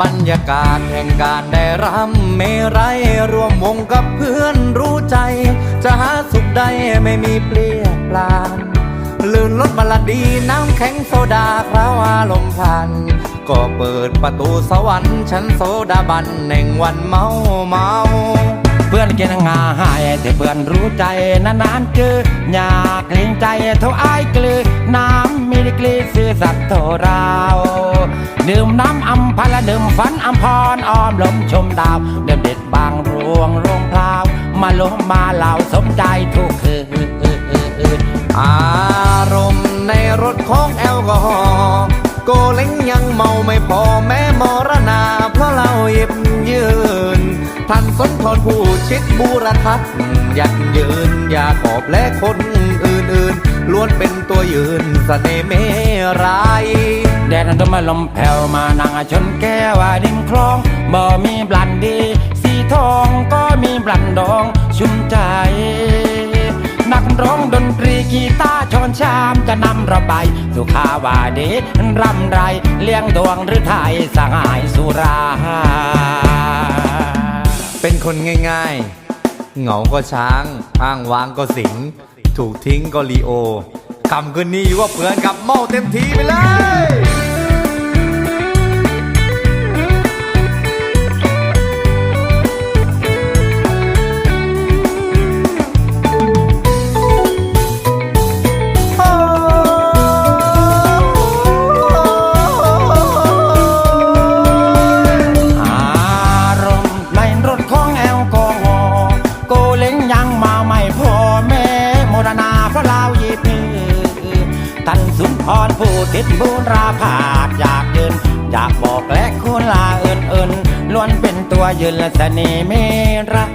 บรรยากาศแห่งการได้รำเมไรยร่วมวงกับเพื่อนรู้ใจ จะหาสุขใดไม่มีเปลี่ยนปลานลื่นรถมาลาดี น้ำแข็งโซดาคราวอารมณ์พัน ก็เปิดประตูสวรรค์ชั้นโซดาบันแห่งวันเมาเมาเพื่อนกินงาหายแต่เพื่อนรู้ใจนานๆเจออยากเกรงใจเท่าไอ้ายกลือน้ำมีดีกรีซื่อสัตย์เท่าเรา ดื่มน้ำอัมพละดื่มฝันอัมพรอ้อมลมชมดาวเดิมเด็ดบางรวงรวงพราว มาลมมาเหล่าสมใจทุกคืนอารมณ์ในรถของแอลกอฮอล์โกเล้งยังเมาไม่พอแม้มรณา เพราะเราหยิบยืนท่านสนทรผู้ชิดบูรทัศน์ยันยืนอย่าขอบและคนอื่นๆล้วนเป็นตัวยืนสเสน่ห์เมราย ดดนั้นดมลมแผ่วมานั่งชนแก้วดินคลองบ่มีบลันดี สีทองก็มีบลันดองชุ่มใจ นักร้องดนตรีกีตาร์ชอนชามจะนำเราไปสุขาวาดีรำไรเลี้ยงดวงหรือไทยสหายสุรา เป็นคนง่ายๆ เหงาก็ช้าง อ้างว้างก็สิง ถูกทิ้งก็ลีโอ คำคืนนี้อยู่กับเพื่อนกับเมาเต็มทีไปเลย ท่านสุนทรผู้ติดบูราภาพอยากยืนอยากบอกและคุณลาเอินเอินล้วนเป็นตัวยืนและเสน่ห์เมรัก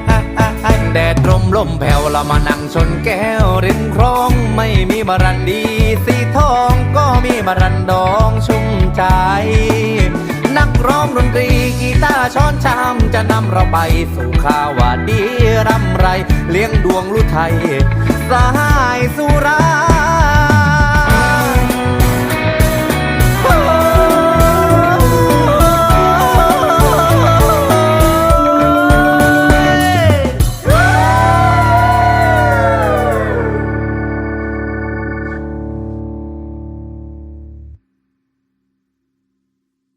แดดลมลมแผ่วเรามานั่งชนแก้วริมคลองไม่มีบารันดีสีทองก็มีบารันดองชุ่มใจ นักร้องดนตรีกีตาร์ช้อนชามจะนำเราไปสู่ข่าวว่าดีร่ำไร เลี้ยงดวงลุไทย สหายสุรา